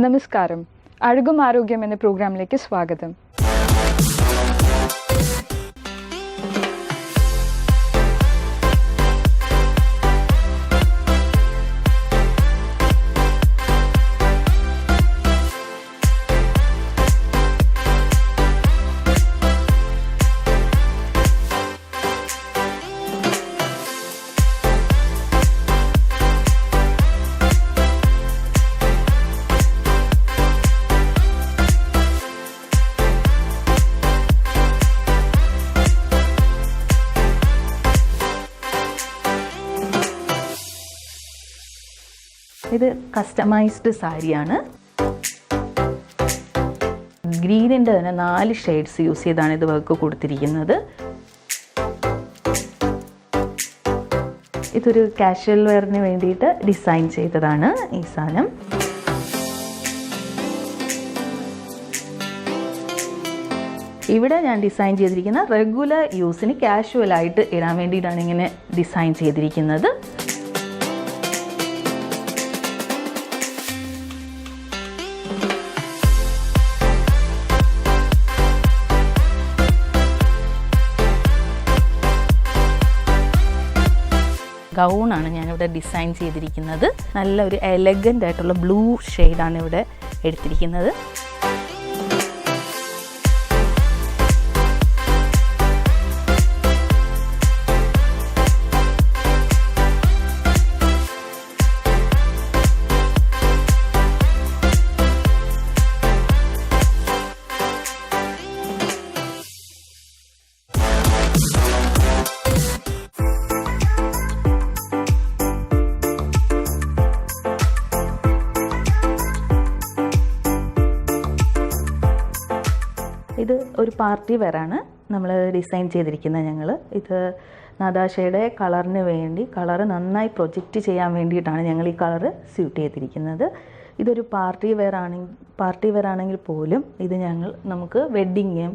നമസ്കാരം. അഴുകും ആരോഗ്യം എന്ന പ്രോഗ്രാമിലേക്ക് സ്വാഗതം. ഇത് കസ്റ്റമൈസ്ഡ് സാരിയാണ്. ഗ്രീനിന്റെ തന്നെ നാല് ഷെയ്ഡ്സ് യൂസ് ചെയ്താണ് ഇത് വർക്ക് കൊടുത്തിരിക്കുന്നത്. ഇതൊരു കാഷ്വൽ വെയറിന് വേണ്ടിയിട്ട് ഡിസൈൻ ചെയ്തതാണ് ഈ സാധനം. ഇവിടെ ഞാൻ ഡിസൈൻ ചെയ്തിരിക്കുന്ന റെഗുലർ യൂസിന് കാഷ്വൽ ആയിട്ട് ഇടാൻ വേണ്ടിയിട്ടാണ് ഇങ്ങനെ ഡിസൈൻ ചെയ്തിരിക്കുന്നത്. ഗൗണാണ് ഞാനിവിടെ ഡിസൈൻ ചെയ്തിരിക്കുന്നത്. നല്ല ഒരു എലഗന്റ് ആയിട്ടുള്ള ബ്ലൂ ഷെയ്ഡാണ് ഇവിടെ എടുത്തിരിക്കുന്നത്. പാർട്ടി വെയറാണ് നമ്മൾ ഡിസൈൻ ചെയ്തിരിക്കുന്നത് ഞങ്ങൾ ഇത് നദാശയുടെ കളറിന് വേണ്ടി കളർ നന്നായി പ്രൊജക്റ്റ് ചെയ്യാൻ വേണ്ടിയിട്ടാണ് ഞങ്ങൾ ഈ കളറ് സ്യൂട്ട് ചെയ്തിരിക്കുന്നത്. ഇതൊരു പാർട്ടി വെയർ ആണെങ്കിൽ പാർട്ടി വെയർ ആണെങ്കിൽ പോലും ഇത് ഞങ്ങൾ നമുക്ക് വെഡ്ഡിങ്ങും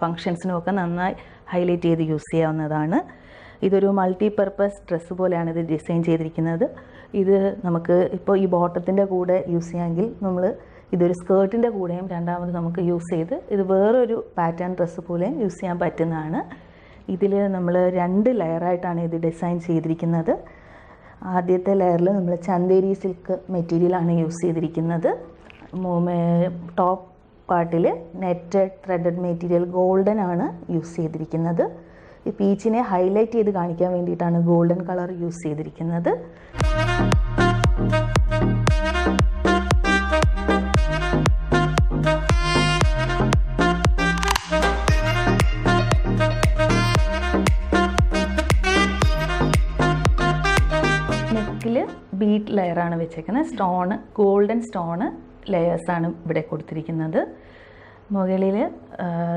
ഫങ്ഷൻസിനും ഒക്കെ നന്നായി ഹൈലൈറ്റ് ചെയ്ത് യൂസ് ചെയ്യാവുന്നതാണ്. ഇതൊരു മൾട്ടി പർപ്പസ് ഡ്രസ്സ് പോലെയാണ് ഇത് ഡിസൈൻ ചെയ്തിരിക്കുന്നത്. ഇത് നമുക്ക് ഇപ്പോൾ ഈ ബോട്ടത്തിന്റെ കൂടെ യൂസ് ചെയ്യാമെങ്കിൽ നമ്മൾ ഇതൊരു സ്കേർട്ടിന്റെ കൂടെയും രണ്ടാമത് നമുക്ക് യൂസ് ചെയ്ത് ഇത് വേറൊരു പാറ്റേൺ ഡ്രസ്സ് പോലെയും യൂസ് ചെയ്യാൻ പറ്റുന്നതാണ്. ഇതിൽ നമ്മൾ രണ്ട് ലെയറായിട്ടാണ് ഇത് ഡിസൈൻ ചെയ്തിരിക്കുന്നത്. ആദ്യത്തെ ലെയറിൽ നമ്മൾ ചന്തേരി സിൽക്ക് മെറ്റീരിയലാണ് യൂസ് ചെയ്തിരിക്കുന്നത്. ടോപ്പ് പാർട്ടിൽ നെറ്റഡ് ത്രെഡഡ് മെറ്റീരിയൽ ഗോൾഡൻ ആണ് യൂസ് ചെയ്തിരിക്കുന്നത്. ഈ പീച്ചിനെ ഹൈലൈറ്റ് ചെയ്ത് കാണിക്കാൻ വേണ്ടിയിട്ടാണ് ഗോൾഡൻ കളർ യൂസ് ചെയ്തിരിക്കുന്നത്. വെച്ചേക്കുന്നത് സ്റ്റോണ് ഗോൾഡൻ സ്റ്റോണ് ലെയേഴ്സാണ് ഇവിടെ കൊടുത്തിരിക്കുന്നത്. മുകളിൽ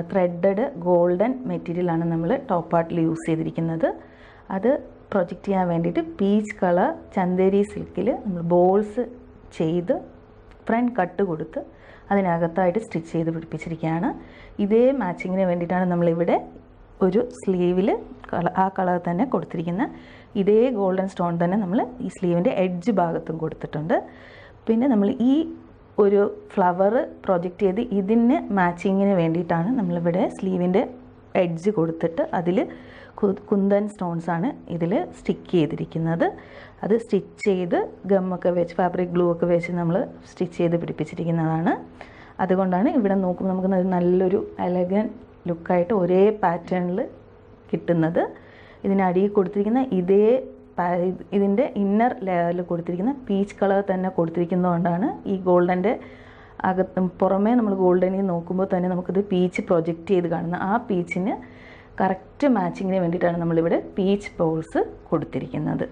ത്രെഡഡ് ഗോൾഡൻ മെറ്റീരിയലാണ് നമ്മൾ ടോപ്പ് പാർട്ടിൽ യൂസ് ചെയ്തിരിക്കുന്നത്. അത് പ്രൊജക്റ്റ് ചെയ്യാൻ വേണ്ടിയിട്ട് പീച്ച് കളർ ചന്ദേരി സിൽക്കിൽ നമ്മൾ ബോൾസ് ചെയ്ത് ഫ്രണ്ട് കട്ട് കൊടുത്ത് അതിനകത്തായിട്ട് സ്റ്റിച്ച് ചെയ്ത് പിടിപ്പിച്ചിരിക്കുകയാണ്. ഇതേ മാച്ചിങ്ങിന് വേണ്ടിയിട്ടാണ് നമ്മളിവിടെ ഒരു സ്ലീവിൽ കള ആ കളർ തന്നെ കൊടുത്തിരിക്കുന്ന ഇതേ ഗോൾഡൻ സ്റ്റോൺ തന്നെ നമ്മൾ ഈ സ്ലീവിന്റെ എഡ്ജ് ഭാഗത്തും കൊടുത്തിട്ടുണ്ട്. പിന്നെ നമ്മൾ ഈ ഒരു ഫ്ലവർ പ്രൊജക്റ്റ് ചെയ്ത് ഇതിന് മാച്ചിങ്ങിന് വേണ്ടിയിട്ടാണ് നമ്മളിവിടെ സ്ലീവിന്റെ എഡ്ജ് കൊടുത്തിട്ട് അതിൽ കുന്തൻ സ്റ്റോൺസ് ആണ് ഇതിൽ സ്റ്റിക്ക് ചെയ്തിരിക്കുന്നത്. അത് സ്റ്റിച്ച് ചെയ്ത് ഗമ്മൊക്കെ വെച്ച് ഫാബ്രിക് ഗ്ലൂ ഒക്കെ വെച്ച് നമ്മൾ സ്റ്റിച്ച് ചെയ്ത് പിടിപ്പിച്ചിരിക്കുന്നതാണ്. അതുകൊണ്ടാണ് ഇവിടെ നോക്കുമ്പോൾ നമുക്ക് നല്ലൊരു എലഗൻ ലുക്കായിട്ട് ഒരേ പാറ്റേണിൽ കിട്ടുന്നത്. ഇതിനടിയിൽ കൊടുത്തിരിക്കുന്ന ഇതേ ഇതിന്റെ ഇന്നർ ലെയറിൽ കൊടുത്തിരിക്കുന്ന പീച്ച് കളർ തന്നെ കൊടുത്തിരിക്കുന്നതുകൊണ്ടാണ് ഈ ഗോൾഡന്റെ അകത്ത് പുറമേ നമ്മൾ ഗോൾഡനിൽ നോക്കുമ്പോൾ തന്നെ നമുക്കിത് പീച്ച് പ്രൊജക്റ്റ് ചെയ്ത് കാണുന്ന ആ പീച്ചിന് കറക്റ്റ് മാച്ചിങ്ങിന് വേണ്ടിയിട്ടാണ് നമ്മളിവിടെ പീച്ച് ബോൾസ് കൊടുത്തിരിക്കുന്നത്.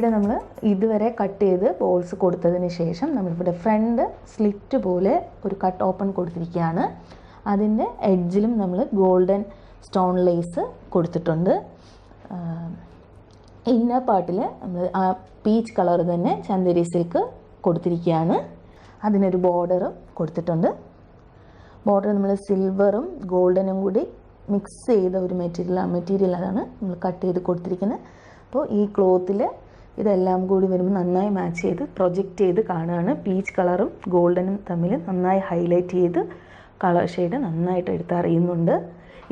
ഇവിടെ നമ്മൾ ഇതുവരെ കട്ട് ചെയ്ത് ബോൾസ് കൊടുത്തതിന് ശേഷം നമ്മളിവിടെ ഫ്രണ്ട് സ്ലിറ്റ് പോലെ ഒരു കട്ട് ഓപ്പൺ കൊടുത്തിരിക്കുകയാണ്. അതിന്റെ എഡ്ജിലും നമ്മൾ ഗോൾഡൻ സ്റ്റോൺ ലേസ് കൊടുത്തിട്ടുണ്ട്. ഇന്നർ പാർട്ടിൽ നമ്മൾ ആ പീച്ച് കളർ തന്നെ ചന്ദേരി സിൽക്ക് കൊടുത്തിരിക്കുകയാണ്. അതിനൊരു ബോർഡറും കൊടുത്തിട്ടുണ്ട്. ബോർഡർ നമ്മൾ സിൽവറും ഗോൾഡനും കൂടി മിക്സ് ചെയ്ത ഒരു മെറ്റീരിയൽ മെറ്റീരിയൽ അതാണ് നമ്മൾ കട്ട് ചെയ്ത് കൊടുത്തിരിക്കുന്നത്. അപ്പോൾ ഈ ക്ലോത്തിൽ ഇതെല്ലാം കൂടി വരുമ്പോൾ നന്നായി മാച്ച് ചെയ്ത് പ്രൊജക്റ്റ് ചെയ്ത് കാണുകയാണ് പീച്ച് കളറും ഗോൾഡനും തമ്മിൽ നന്നായി ഹൈലൈറ്റ് ചെയ്ത് കളർ ഷെയ്ഡ് നന്നായിട്ട് എടുത്തറിയുന്നുണ്ട്.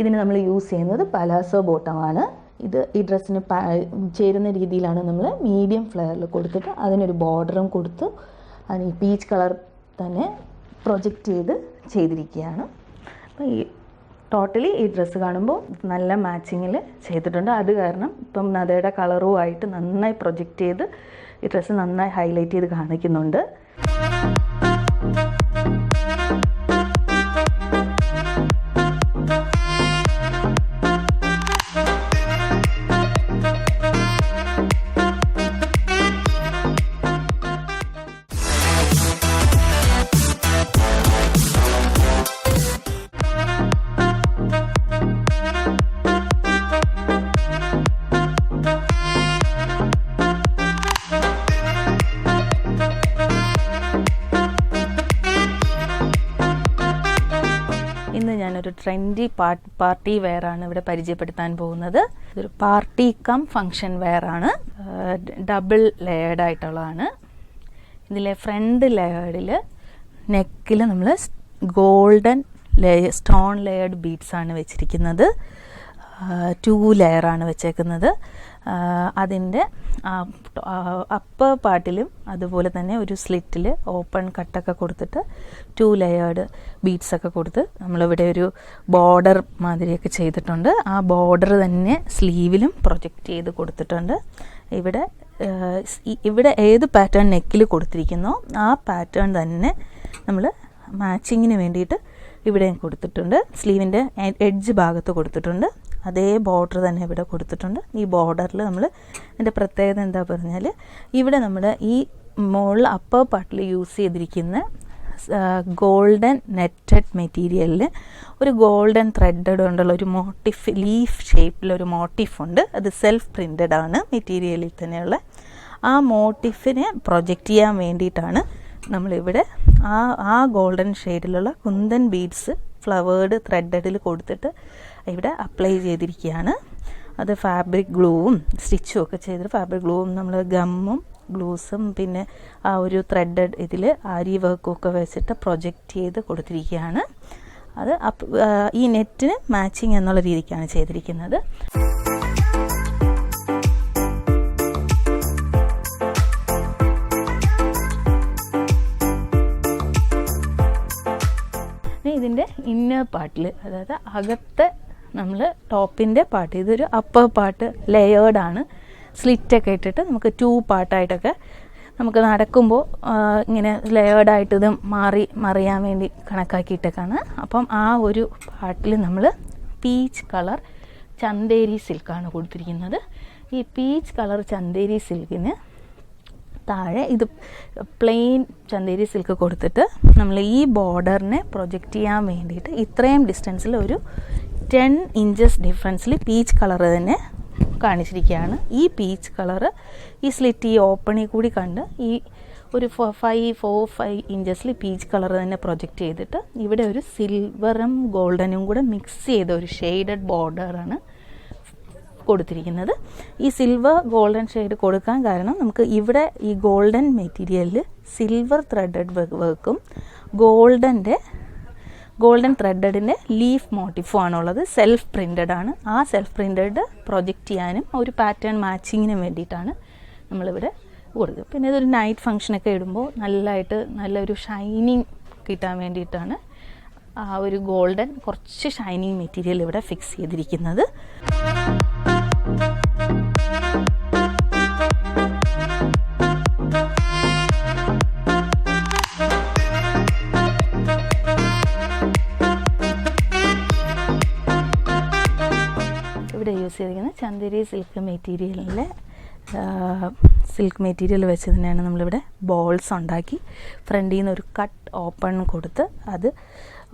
ഇതിന് നമ്മൾ യൂസ് ചെയ്യുന്നത് പലാസോ ബോട്ടമാണ് ഇത് ഈ ഡ്രസ്സിന് ചേരുന്ന രീതിയിലാണ് നമ്മൾ മീഡിയം ഫ്ലെയറിൽ കൊടുത്തിട്ട് അതിനൊരു ബോർഡറും കൊടുത്ത് അതിന് പീച്ച് കളർ തന്നെ പ്രൊജക്റ്റ് ചെയ്ത് ചെയ്തിരിക്കുകയാണ്. അപ്പോൾ ഈ ടോട്ടലി ഈ ഡ്രസ്സ് കാണുമ്പോൾ നല്ല മാച്ചിങ്ങിൽ ചെയ്തിട്ടുണ്ട്. അത് കാരണം ഇപ്പം നദയുടെ കളറുമായിട്ട് നന്നായി പ്രൊജക്റ്റ് ചെയ്ത് ഈ ഡ്രസ്സ് നന്നായി ഹൈലൈറ്റ് ചെയ്ത് കാണിക്കുന്നുണ്ട്. പാർട്ടി വെയറാണ് ഇവിടെ പരിചയപ്പെടുത്താൻ പോകുന്നത്. ഇതൊരു പാർട്ടി കം ഫങ്ഷൻ വെയറാണ്. ഡബിൾ ലെയർഡ് ആയിട്ടുള്ളതാണ്. ഇതിലെ ഫ്രണ്ട് ലെയർഡിൽ നെക്കിൽ നമ്മൾ golden layer stone layered beads ആണ് വെച്ചിരിക്കുന്നത് ടു ലെയറാണ് വെച്ചേക്കുന്നത്. അതിന്റെ അപ്പർ പാർട്ടിലും അതുപോലെ തന്നെ ഒരു സ്ലിറ്റിൽ ഓപ്പൺ കട്ടൊക്കെ കൊടുത്തിട്ട് ടു ലെയേർഡ് ബീഡ്സ് ഒക്കെ കൊടുത്ത് നമ്മളിവിടെ ഒരു ബോർഡർ മാതിരിയൊക്കെ ചെയ്തിട്ടുണ്ട്. ആ ബോർഡർ തന്നെ സ്ലീവിലും പ്രൊജക്റ്റ് ചെയ്ത് കൊടുത്തിട്ടുണ്ട്. ഇവിടെ ഇവിടെ ഏത് പാറ്റേൺ നെക്കിൽ കൊടുത്തിരിക്കുന്നോ ആ പാറ്റേൺ തന്നെ നമ്മൾ മാച്ചിങ്ങിന് വേണ്ടിയിട്ട് ഇവിടെയും കൊടുത്തിട്ടുണ്ട്. സ്ലീവിന്റെ എഡ്ജ് ഭാഗത്ത് കൊടുത്തിട്ടുണ്ട്. അതേ ബോർഡർ തന്നെ ഇവിടെ കൊടുത്തിട്ടുണ്ട്. ഈ ബോർഡറിൽ നമ്മൾ അതിന്റെ പ്രത്യേകത എന്താ പറഞ്ഞാൽ ഇവിടെ നമ്മൾ ഈ മുകളിൽ അപ്പർ പാർട്ടിൽ യൂസ് ചെയ്തിരിക്കുന്ന ഗോൾഡൻ നെറ്റഡ് മെറ്റീരിയലിൽ ഒരു ഗോൾഡൻ ത്രെഡഡ് കൊണ്ടുള്ള ഒരു മോട്ടിഫ് ലീഫ് ഷേപ്പിലൊരു മോട്ടിഫ് ഉണ്ട്. അത് സെൽഫ് പ്രിന്റഡ് ആണ് മെറ്റീരിയലിൽ തന്നെയുള്ള. ആ മോട്ടിഫിനെ പ്രൊജക്റ്റ് ചെയ്യാൻ വേണ്ടിയിട്ടാണ് നമ്മളിവിടെ ആ ആ ഗോൾഡൻ ഷെയ്ഡിലുള്ള കുന്തൻ ബീഡ്സ് ഫ്ലവേർഡ് ത്രെഡഡിൽ കൊടുത്തിട്ട് ഇവിടെ അപ്ലൈ ചെയ്തിരിക്കുകയാണ്. അത് ഫാബ്രിക് ഗ്ലൂവും സ്റ്റിച്ചും ഒക്കെ ചെയ്തിട്ട് ഫാബ്രിക് ഗ്ലൂവും നമ്മൾ ഗമ്മും ഗ്ലൂസും പിന്നെ ആ ഒരു ത്രെഡഡ് ഇതിൽ ആരി വർക്കും ഒക്കെ വെച്ചിട്ട് പ്രൊജക്റ്റ് ചെയ്ത് കൊടുത്തിരിക്കുകയാണ്. അത് ഈ നെറ്റിന് മാച്ചിങ് എന്നുള്ള രീതിക്കാണ് ചെയ്തിരിക്കുന്നത്. ഇതിന്റെ ഇന്നർ പാർട്ടിൽ അതായത് അകത്തെ നമ്മൾ ടോപ്പിന്റെ പാർട്ട് ഇതൊരു അപ്പർ പാർട്ട് ലെയേർഡാണ് സ്ലിറ്റൊക്കെ ഇട്ടിട്ട് നമുക്ക് ടു പാർട്ടായിട്ടൊക്കെ നമുക്ക് നടക്കുമ്പോൾ ഇങ്ങനെ ലെയേർഡായിട്ട് ഇത് മാറി മറിയാൻ വേണ്ടി കണക്കാക്കിയിട്ടൊക്കെയാണ്. അപ്പം ആ ഒരു പാർട്ടിൽ നമ്മൾ പീച്ച് കളർ ചന്തേരി സിൽക്കാണ് കൊടുത്തിരിക്കുന്നത്. ഈ പീച്ച് കളർ ചന്തേരി സിൽക്കിന് താഴെ ഇത് പ്ലെയിൻ ചന്തേരി സിൽക്ക് കൊടുത്തിട്ട് നമ്മൾ ഈ ബോർഡറിനെ പ്രൊജക്റ്റ് ചെയ്യാൻ വേണ്ടിയിട്ട് ഇത്രയും ഡിസ്റ്റൻസിൽ ഒരു ടെൻ ഇഞ്ചസ് ഡിഫറൻസിൽ പീച്ച് കളർ തന്നെ കാണിച്ചിരിക്കുകയാണ്. ഈ പീച്ച് കളറ് ഈ സ്ലിറ്റ് ഈ ഓപ്പണിൽ കൂടി കണ്ട് ഈ ഒരു ഫൈവ് ഫോർ ഫൈവ് ഇഞ്ചസിൽ പീച്ച് കളർ തന്നെ പ്രൊജക്റ്റ് ചെയ്തിട്ട് ഇവിടെ ഒരു സിൽവറും ഗോൾഡനും കൂടെ മിക്സ് ചെയ്ത ഒരു ഷെയ്ഡഡ് ബോർഡറാണ് കൊടുത്തിരിക്കുന്നത്. ഈ സിൽവർ ഗോൾഡൻ ഷെയ്ഡ് കൊടുക്കാൻ കാരണം നമുക്ക് ഇവിടെ ഈ ഗോൾഡൻ മെറ്റീരിയലിൽ സിൽവർ ത്രെഡഡ് വർക്കും ഗോൾഡന്റെ ഗോൾഡൻ ത്രെഡഡിന്റെ ലീഫ് മോട്ടിഫും ആണുള്ളത് സെൽഫ് പ്രിന്റഡ് ആണ്. ആ സെൽഫ് പ്രിന്റഡ് പ്രൊജക്റ്റ് ചെയ്യാനും ഒരു പാറ്റേൺ മാച്ചിങ്ങിനും വേണ്ടിയിട്ടാണ് നമ്മളിവിടെ കൊടുക്കുക പിന്നെ ഇതൊരു നൈറ്റ് ഫംഗ്ഷനൊക്കെ ഇടുമ്പോൾ നല്ലതായിട്ട് നല്ലൊരു ഷൈനിങ് കിട്ടാൻ വേണ്ടിയിട്ടാണ് ആ ഒരു ഗോൾഡൻ കുറച്ച് ഷൈനിങ് മെറ്റീരിയൽ ഇവിടെ ഫിക്സ് ചെയ്തിരിക്കുന്നത്. ചെയ്തിരിക്കുന്നത് ചന്ദേരി സിൽക്ക് മെറ്റീരിയലിലെ സിൽക്ക് മെറ്റീരിയൽ വെച്ച് തന്നെയാണ് നമ്മളിവിടെ ബോൾസ് ഉണ്ടാക്കി ഫ്രണ്ടിൽ നിന്ന് ഒരു കട്ട് ഓപ്പൺ കൊടുത്ത് അത്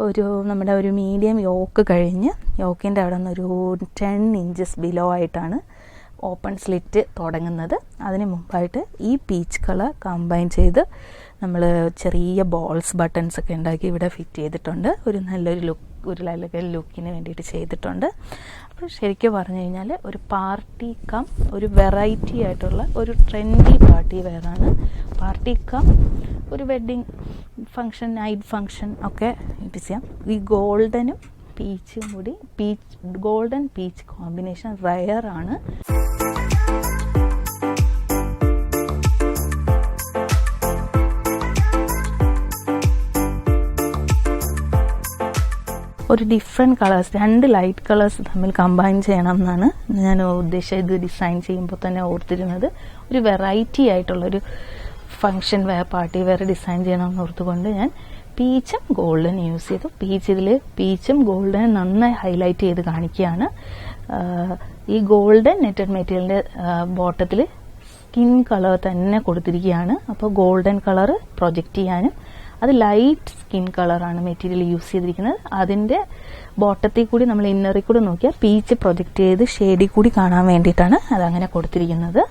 ഒരു നമ്മുടെ ഒരു മീഡിയം യോക്ക് കഴിഞ്ഞ് യോക്കിന്റെ അവിടെ നിന്ന് ഒരു ടെൻ ഇഞ്ചസ് ബിലോ ആയിട്ടാണ് ഓപ്പൺ സ്ലിറ്റ് തുടങ്ങുന്നത്. അതിന് മുമ്പായിട്ട് ഈ പീച്ച് കളർ കമ്പൈൻ ചെയ്ത് നമ്മൾ ചെറിയ ബോൾസ് ബട്ടൺസ് ഒക്കെ ഉണ്ടാക്കി ഇവിടെ ഫിറ്റ് ചെയ്തിട്ടുണ്ട്. ഒരു നല്ലൊരു ലുക്ക് ഒരു ലലകൽ ലുക്കിന് വേണ്ടിയിട്ട് ചെയ്തിട്ടുണ്ട്. അപ്പോൾ ശരിക്കും പറഞ്ഞു കഴിഞ്ഞാൽ ഒരു പാർട്ടി കം ഒരു വെറൈറ്റി ആയിട്ടുള്ള ഒരു ട്രെൻഡി പാർട്ടി വെയറാണ് പാർട്ടി കം ഒരു വെഡ്ഡിങ് ഫങ്ഷൻ നൈറ്റ് ഫങ്ഷൻ ഒക്കെ ഇത് ചെയ്യാം. ഈ ഗോൾഡനും പീച്ചും കൂടി peach golden peach combination rare ആണ്. ഒരു ഡിഫറെന്റ് കളേഴ്സ് രണ്ട് ലൈറ്റ് കളേഴ്സ് തമ്മിൽ കമ്പൈൻ ചെയ്യണം എന്നാണ് ഞാൻ ഉദ്ദേശിച്ചത്. ഇത് ഡിസൈൻ ചെയ്യുമ്പോൾ തന്നെ ഓർത്തിരുന്നത്. ഒരു വെറൈറ്റി ആയിട്ടുള്ളൊരു function wear party wear design ചെയ്യണം എന്ന് ഓർത്തുകൊണ്ട് ഞാൻ പീച്ചും ഗോൾഡൻ യൂസ് ചെയ്തു. പീച്ച് ഇതിൽ പീച്ചും ഗോൾഡൻ നന്നായി ഹൈലൈറ്റ് ചെയ്ത് കാണിക്കുകയാണ്. ഈ ഗോൾഡൻ നെറ്റഡ് മെറ്റീരിയലിന്റെ ബോട്ടത്തിൽ സ്കിൻ കളർ തന്നെ കൊടുത്തിരിക്കുകയാണ്. അപ്പോൾ ഗോൾഡൻ കളർ പ്രൊജക്റ്റ് ചെയ്യാനും അത് ലൈറ്റ് സ്കിൻ കളറാണ് മെറ്റീരിയൽ യൂസ് ചെയ്തിരിക്കുന്നത്. അതിന്റെ ബോട്ടത്തിൽ കൂടി നമ്മൾ ഇന്നറിൽ കൂടി നോക്കിയാൽ പീച്ച് പ്രൊജക്റ്റ് ചെയ്ത് ഷെയ്ഡിൽ കൂടി കാണാൻ വേണ്ടിയിട്ടാണ് അതങ്ങനെ കൊടുത്തിരിക്കുന്നത്.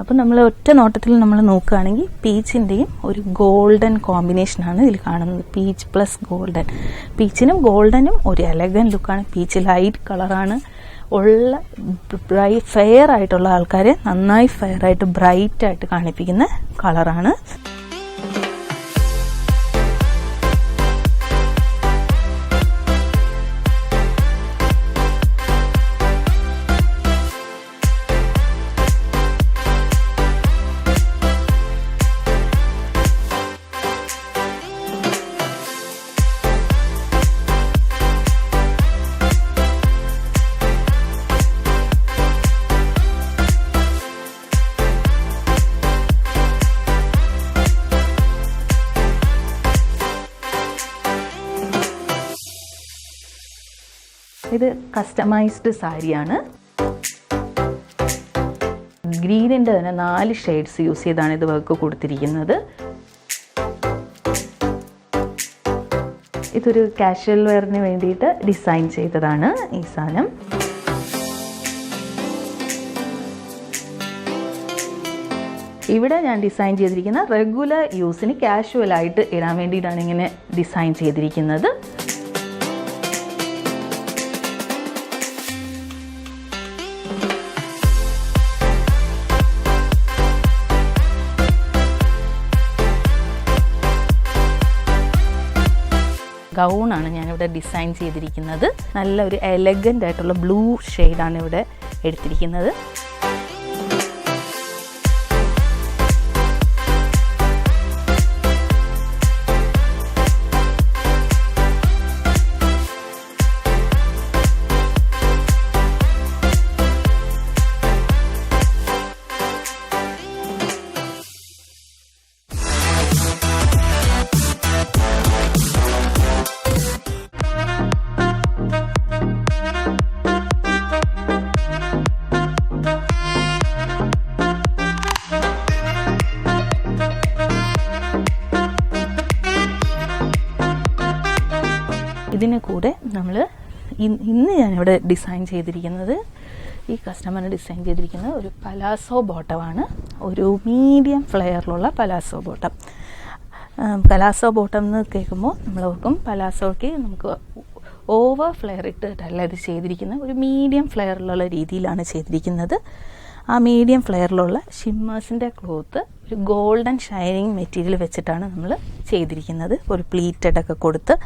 അപ്പം നമ്മൾ ഒറ്റ നോട്ടത്തിൽ നമ്മൾ നോക്കുകയാണെങ്കിൽ പീച്ചിന്റെയും ഒരു ഗോൾഡൻ കോമ്പിനേഷനാണ് ഇതിൽ കാണുന്നത്. പീച്ച് പ്ലസ് ഗോൾഡൻ പീച്ചിനും ഗോൾഡനും ഒരു എലഗൻ ലുക്കാണ് പീച്ച് ലൈറ്റ് കളറാണ് ഉള്ള ബ്രൈ ഫെയർ ആയിട്ടുള്ള ആൾക്കാരെ നന്നായി ഫെയർ ആയിട്ട് ബ്രൈറ്റ് ആയിട്ട് കാണിപ്പിക്കുന്ന കളറാണ് ഇത് കസ്റ്റമൈസ്ഡ് സാരിയാണ്. ഗ്രീനിന്റെ തന്നെ നാല് ഷെയ്ഡ്സ് യൂസ് ചെയ്താണ് ഇത് വർക്ക് കൊടുത്തിരിക്കുന്നത്. ഇതൊരു കാഷ്വൽ വെയറിന് വേണ്ടിയിട്ട് ഡിസൈൻ ചെയ്തതാണ് ഈ സാധനം. ഇവിടെ ഞാൻ ഡിസൈൻ ചെയ്തിരിക്കുന്ന റെഗുലർ യൂസിന് കാഷ്വൽ ആയിട്ട് ഇടാൻ വേണ്ടിയിട്ടാണ് ഇങ്ങനെ ഡിസൈൻ ചെയ്തിരിക്കുന്നത്. ഗൗണാണ് ഞാനിവിടെ ഡിസൈൻ ചെയ്തിരിക്കുന്നത്. നല്ലൊരു എലഗന്റ് ആയിട്ടുള്ള ബ്ലൂ ഷെയ്ഡാണ് ഇവിടെ എടുത്തിരിക്കുന്നത്. ഇന്ന് ഞാനിവിടെ ഡിസൈൻ ചെയ്തിരിക്കുന്നത് ഈ കസ്റ്റമറിന് ഡിസൈൻ ചെയ്തിരിക്കുന്നത് ഒരു പലാസോ ബോട്ടമാണ് ഒരു മീഡിയം ഫ്ലെയറിലുള്ള പലാസോ ബോട്ടം പലാസോ ബോട്ടം എന്ന് കേൾക്കുമ്പോൾ നമ്മൾ ഓർക്കും പലാസോയ്ക്ക് നമുക്ക് ഓവർ ഫ്ലെയർ ഇട്ടിട്ടല്ല ഇത് ചെയ്തിരിക്കുന്നത്. ഒരു മീഡിയം ഫ്ലെയറിലുള്ള രീതിയിലാണ് ചെയ്തിരിക്കുന്നത്. ആ മീഡിയം ഫ്ലെയറിലുള്ള ഷിമ്മേഴ്സിന്റെ ക്ലോത്ത് ഒരു ഗോൾഡൻ ഷൈനിങ് മെറ്റീരിയൽ വെച്ചിട്ടാണ് നമ്മൾ ചെയ്തിരിക്കുന്നത്. ഒരു പ്ലീറ്റഡ് ഒക്കെ കൊടുത്ത്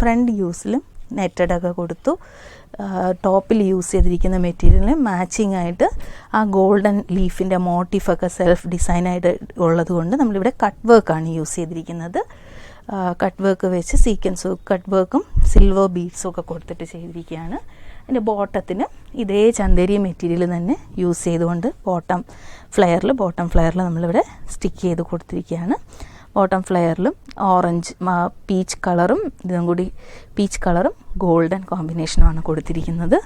ഫ്രണ്ട് യൂസിലും നെറ്റഡ് ഒക്കെ കൊടുത്തു ടോപ്പിൽ യൂസ് ചെയ്തിരിക്കുന്ന മെറ്റീരിയലിന് മാച്ചിങ് ആയിട്ട് ആ ഗോൾഡൻ ലീഫിന്റെ മോട്ടീഫൊക്കെ സെൽഫ് ഡിസൈനായിട്ട് ഉള്ളത് കൊണ്ട് നമ്മളിവിടെ കട്ട് വർക്കാണ് യൂസ് ചെയ്തിരിക്കുന്നത്. കട്ട് വർക്ക് വെച്ച് സീക്വൻസ് കട്ട് വർക്കും സിൽവർ ബീഡ്സും ഒക്കെ കൊടുത്തിട്ട് ചെയ്തിരിക്കുകയാണ്. അതിന്റെ ബോട്ടത്തിന് ഇതേ ചന്തേരി മെറ്റീരിയൽ തന്നെ യൂസ് ചെയ്തുകൊണ്ട് ബോട്ടം ഫ്ലെയറിൽ ബോട്ടം ഫ്ലെയറിൽ നമ്മളിവിടെ സ്റ്റിക്ക് ചെയ്ത് കൊടുത്തിരിക്കുകയാണ്. ബോട്ടം ഫ്ലെയറിലും ഓറഞ്ച് പീച്ച് കളറും ഇതും കൂടി പീച്ച് കളറും ഗോൾഡൻ കോമ്പിനേഷനുമാണ് കൊടുത്തിരിക്കുന്നത്.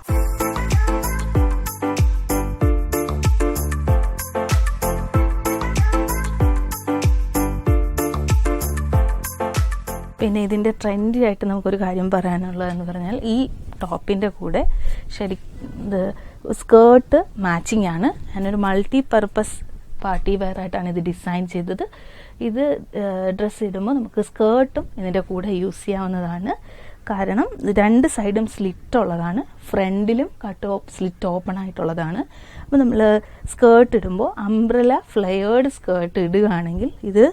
പിന്നെ ഇതിന്റെ ട്രെൻഡിയായിട്ട് നമുക്കൊരു കാര്യം പറയാനുള്ളതെന്ന് പറഞ്ഞാൽ ഈ ടോപ്പിന്റെ കൂടെ ശരി സ്കേർട്ട് മാച്ചിങ് ആണ്. ഞാനൊരു മൾട്ടി പർപ്പസ് പാർട്ടി വെയർ ആയിട്ടാണ് ഇത് ഡിസൈൻ ചെയ്തത്. ഇത് ഡ്രസ്സ് ഇടുമ്പോൾ നമുക്ക് സ്കേർട്ടും ഇതിന്റെ കൂടെ യൂസ് ചെയ്യാവുന്നതാണ്. കാരണം രണ്ട് സൈഡും സ്ലിറ്റ് ഉള്ളതാണ്. ഫ്രണ്ടിലും കട്ട് ഓപ്പ് സ്ലിറ്റ് ഓപ്പൺ ആയിട്ടുള്ളതാണ്. അപ്പോൾ നമ്മൾ സ്കേർട്ട് ഇടുമ്പോൾ അംബ്രല ഫ്ലെയേർഡ് സ്കേർട്ട് ഇടുകയാണെങ്കിൽ ഇത്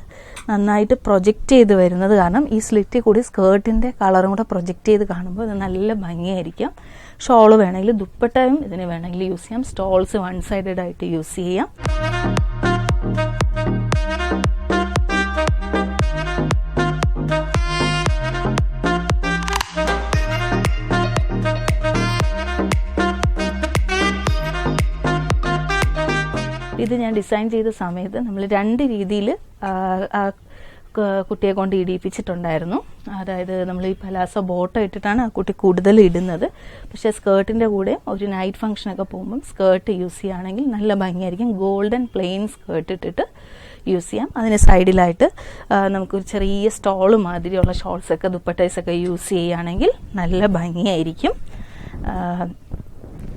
നന്നായിട്ട് പ്രൊജക്റ്റ് ചെയ്ത് വരുന്നത് കാരണം ഈ സ്ലിറ്റിൽ കൂടി സ്കേർട്ടിന്റെ കളറും കൂടെ പ്രൊജക്റ്റ് ചെയ്ത് കാണുമ്പോൾ ഇത് നല്ല ഭംഗിയായിരിക്കും. ഷോൾ വേണമെങ്കിൽ ദുപ്പട്ടയും ഇതിന് വേണമെങ്കിൽ യൂസ് ചെയ്യാം. സ്റ്റോൾസ് വൺ സൈഡഡ് ആയിട്ട് യൂസ് ചെയ്യാം. ഇത് ഞാൻ ഡിസൈൻ ചെയ്ത സമയത്ത് നമ്മൾ രണ്ട് രീതിയിൽ കുട്ടിയെ കൊണ്ട് ഇടിയിപ്പിച്ചിട്ടുണ്ടായിരുന്നു. അതായത് നമ്മൾ ഈ പലാസ ബോട്ടോ ഇട്ടിട്ടാണ് ആ കുട്ടി കൂടുതൽ ഇടുന്നത്. പക്ഷേ സ്കേർട്ടിന്റെ കൂടെ ഒരു നൈറ്റ് ഫംഗ്ഷനൊക്കെ പോകുമ്പം സ്കേർട്ട് യൂസ് ചെയ്യുകയാണെങ്കിൽ നല്ല ഭംഗിയായിരിക്കും. ഗോൾഡൻ പ്ലെയിൻ സ്കേർട്ട് ഇട്ടിട്ട് യൂസ് ചെയ്യാം. അതിന് സൈഡിലായിട്ട് നമുക്കൊരു ചെറിയ സ്റ്റോൾ മാതിരിയുള്ള ഷോൾസൊക്കെ ദുപ്പട്ടൈസൊക്കെ യൂസ് ചെയ്യുകയാണെങ്കിൽ നല്ല ഭംഗിയായിരിക്കും.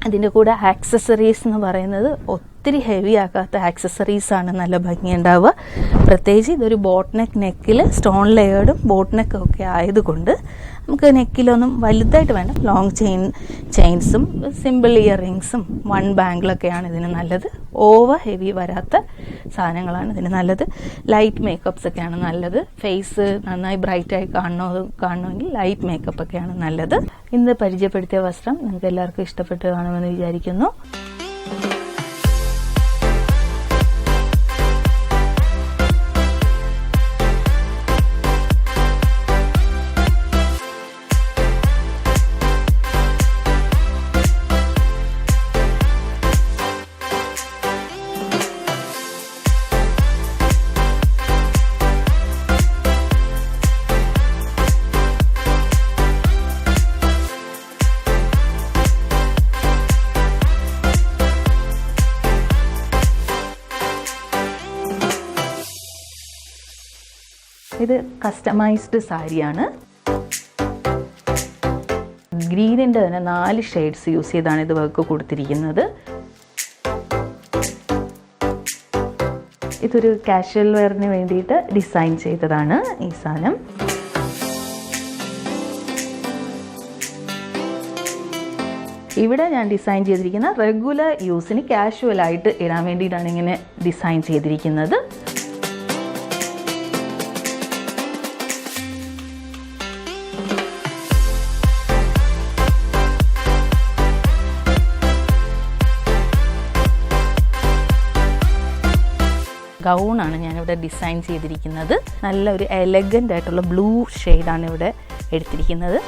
അതിന്റെ കൂടെ ആക്സസറീസ് എന്ന് പറയുന്നത് ഒത്തിരി ഹെവി ആക്കാത്ത ആക്സസറീസ് ആണ് നല്ല ഭംഗി ഉണ്ടാവുക പ്രത്യേകിച്ച് ഇതൊരു ബോട്ട് നെക്ക് നെക്കിൽ സ്റ്റോൺ ലെയേർഡും ബോട്ട് നെക്കും ഒക്കെ ആയതുകൊണ്ട് നമുക്ക് നെക്കിലൊന്നും വലുതായിട്ട് വേണ്ട. ലോങ് ചെയിൻ ചെയിൻസും സിമ്പിൾ ഇയർ റിങ്സും വൺ ബാങ്കിളൊക്കെയാണ് ഇതിന് നല്ലത്. ഓവർ ഹെവി വരാത്ത സാധനങ്ങളാണ് ഇതിന് നല്ലത്. ലൈറ്റ് മേക്കപ്സ് ഒക്കെയാണ് നല്ലത്. ഫേസ് നന്നായി ബ്രൈറ്റായി കാണണോ കാണണമെങ്കിൽ ലൈറ്റ് മേക്കപ്പ് ഒക്കെയാണ് നല്ലത്. ഇന്ന് പരിചയപ്പെടുത്തിയ വസ്ത്രം നിങ്ങൾക്ക് എല്ലാവർക്കും ഇഷ്ടപ്പെട്ട് കാണുമെന്ന് വിചാരിക്കുന്നു. ഇത് കസ്റ്റമൈസ്ഡ് സാരിയാണ്. ഗ്രീനിന്റെ തന്നെ നാല് ഷെയ്ഡ്സ് യൂസ് ചെയ്താണ് ഇത് വർക്ക് കൊടുത്തിരിക്കുന്നത്. ഇതൊരു കാഷ്വൽ വെയറിന് വേണ്ടിയിട്ട് ഡിസൈൻ ചെയ്തതാണ് ഈ സാധനം. ഇവിടെ ഞാൻ ഡിസൈൻ ചെയ്തിരിക്കുന്ന റെഗുലർ യൂസിന് കാഷ്വൽ ആയിട്ട് ഇടാൻ വേണ്ടിയിട്ടാണ് ഇങ്ങനെ ഡിസൈൻ ചെയ്തിരിക്കുന്നത്. ഗൗണാണ് ഞാനിവിടെ ഡിസൈൻ ചെയ്തിരിക്കുന്നത്. നല്ല ഒരു എലഗന്റ് ആയിട്ടുള്ള ബ്ലൂ ഷെയ്ഡാണ് ഇവിടെ എടുത്തിരിക്കുന്നത്.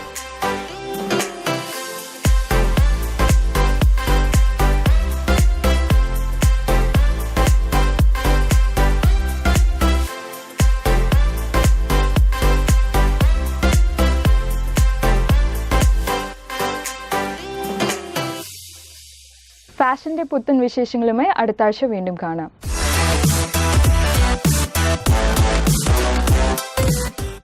ഫാഷന്റെ പുത്തൻ വിശേഷങ്ങളുമായി അടുത്ത ആഴ്ച വീണ്ടും കാണാം.